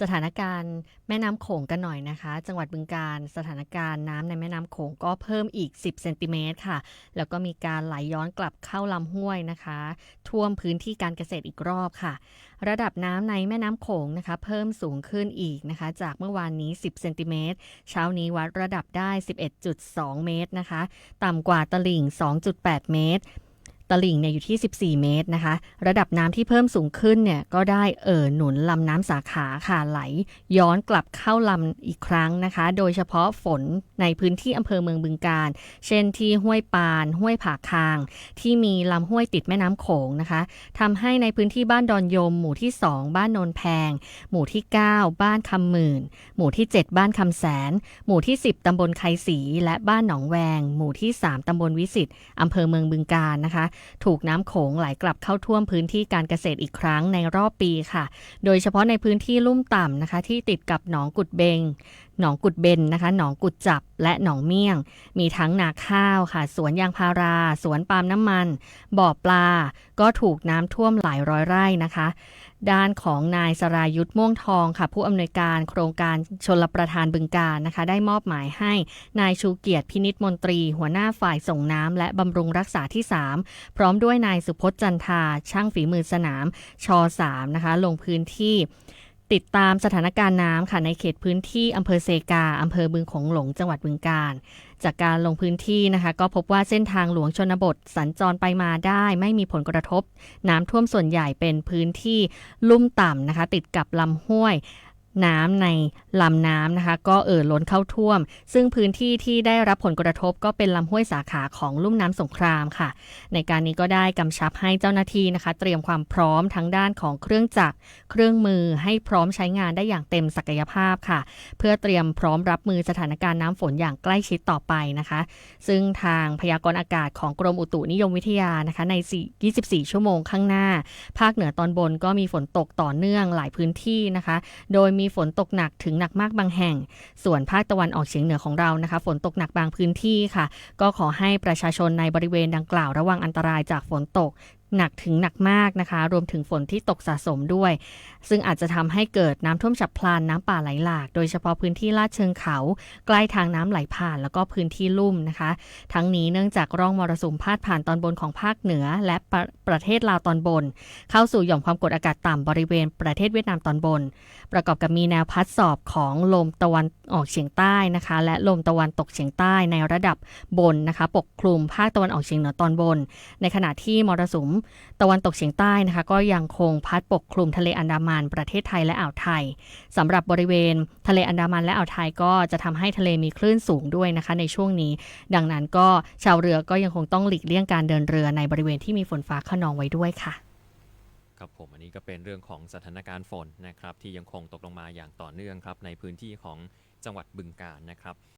สถานการณ์แม่น้ำโขงกันหน่อยนะคะ จังหวัดบึงกาฬสถานการณ์น้ำในแม่น้ำโขงก็เพิ่มอีก 10เซนติเมตรค่ะ แล้วก็มีการไหลย้อนกลับเข้าลำห้วยนะคะ ท่วมพื้นที่การเกษตรอีกรอบค่ะ ระดับน้ำในแม่น้ำโขงนะคะ เพิ่มสูงขึ้นอีกนะคะ จากเมื่อวานนี้ 10เซนติเมตรเช้านี้วัดระดับได้ 11.2 เมตรนะคะ ต่ำกว่าตลิ่ง 2.8 เมตร ตลิ่งเนี่ยอยู่ที่ 14 เมตรนะคะ ระดับน้ำที่เพิ่มสูงขึ้นเนี่ยก็ได้เอ่อหนุนลำน้ำสาขาค่ะไหล ย้อนกลับเข้าลำอีกครั้งนะคะ โดยเฉพาะฝนในพื้นที่อำเภอเมืองบึงกาฬเช่นที่ห้วยปาน ห้วยผาคาง ที่มีลำห้วยติดแม่น้ำโขงนะคะทำให้ในพื้นที่บ้านดอนยม หมู่ที่ 2 บ้านโนนแพง หมู่ที่ 9 บ้านคำหมื่น หมู่ที่ 7 บ้านคำแสน หมู่ที่ 10ตำบลไคศรีและบ้านหนองแวง หมู่ที่ 3ตำบลวิสิตอำเภอเมืองบึงกาฬนะคะถูกน้ำโขงไหลกลับเข้าท่วมพื้นที่การเกษตรอีกครั้งในรอบปีค่ะ โดยเฉพาะในพื้นที่ลุ่มต่ำนะคะ ที่ติดกับหนองกุดเบง หนองกุดเบนนะคะ หนองกุดจับและหนองเมี่ยง มีทั้งนาข้าวค่ะ สวนยางพารา สวนปาล์มน้ำมัน บ่อปลา ก็ถูกน้ำท่วมหลายร้อยไร่นะคะด้านของนายสรายุทธ์ม่วงทองค่ะผู้อำนวยการโครงการชนลประทานบึงการนะคะ ได้มอบหมายให้นายชูเกียรติพินิษมนตรี หัวหน้าฝ่ายส่งน้ำและบำรุงรักษาที่ 3 พร้อมด้วยนายสุพจน์จันทาช่างฝีมือสนามช3นะคะ ลงพื้นที่ ติดตามสถานการณ์น้ำค่ะในเขตพื้นที่อำเภอเซกาอำเภอบึงโขงหลงจังหวัดบึงกาฬจากการลงพื้นที่นะคะ ก็พบว่าเส้นทางหลวงชนบท สัญจรไปมาได้ ไม่มีผลกระทบ น้ำท่วมส่วนใหญ่เป็นพื้นที่ลุ่มต่ำนะคะ ติดกับลำห้วย น้ำในลำน้ำนะคะ ก็เอ่อล้นเข้าท่วม ซึ่งพื้นที่ที่ได้รับผลกระทบก็เป็นลำห้วยสาขาของลุ่มน้ำสงครามค่ะ ในการนี้ก็ได้กำชับให้เจ้าหน้าที่นะคะ เตรียมความพร้อมทั้งด้านของเครื่องจักร เครื่องมือให้พร้อมใช้งานได้อย่างเต็มศักยภาพค่ะ เพื่อเตรียมพร้อมรับมือสถานการณ์น้ำฝนอย่างใกล้ชิดต่อไปนะคะ ซึ่งทางพยากรณ์อากาศของกรมอุตุนิยมวิทยานะคะ ใน 24 ชั่วโมงข้างหน้า ภาคเหนือตอนบนก็มีฝนตกต่อเนื่องหลายพื้นที่นะคะ โดยมีีฝนตกหนักถึงหนักมากบางแห่ง ส่วนภาคตะวันออกเฉียงเหนือของเรานะคะ ฝนตกหนักบางพื้นที่ค่ะ ก็ขอให้ประชาชนในบริเวณดังกล่าวระวังอันตรายจากฝนตก หนักถึงหนักมากนะคะ รวมถึงฝนที่ตกสะสมด้วย ซึ่งอาจจะทำให้เกิดน้ำท่วมฉับพลันน้ำป่าไหลหลาก โดยเฉพาะพื้นที่ลาดเชิงเขา ใกล้ทางน้ำไหลผ่าน แล้วก็พื้นที่ลุ่มนะคะ ทั้งนี้เนื่องจากร่องมรสุมพาดผ่านตอนบนของภาคเหนือ และประประเทศลาวตอนบน เข้าสู่หย่อมความกดอากาศต่ำบริเวณประเทศเวียดนามตอนบน ประกอบกับมีแนวพัดสอบของลมตะวันออกเฉียงใต้นะคะ และลมตะวันตกเฉียงใต้ในระดับบนนะคะ ปกคลุมภาคตะวันออกเฉียงเหนือตอนบน ในขณะที่มรสุมตะวันตกเฉียงใต้นะคะ ก็ยังคงพัดปกคลุมทะเลอันดามันประเทศไทยและอ่าวไทยสำหรับบริเวณทะเลอันดามันและอ่าวไทยก็จะทำให้ทะเลมีคลื่นสูงด้วยนะคะ ในช่วงนี้ ดังนั้นก็ชาวเรือก็ยังคงต้องหลีกเลี่ยงการเดินเรือในบริเวณที่มีฝนฟ้าขนองไว้ด้วยค่ะครับผมอันนี้ก็เป็นเรื่องของสถานการณ์ฝนนะครับที่ยังคงตกลงมาอย่างต่อเนื่องครับในพื้นที่ของจังหวัดบึงกาฬนะครับ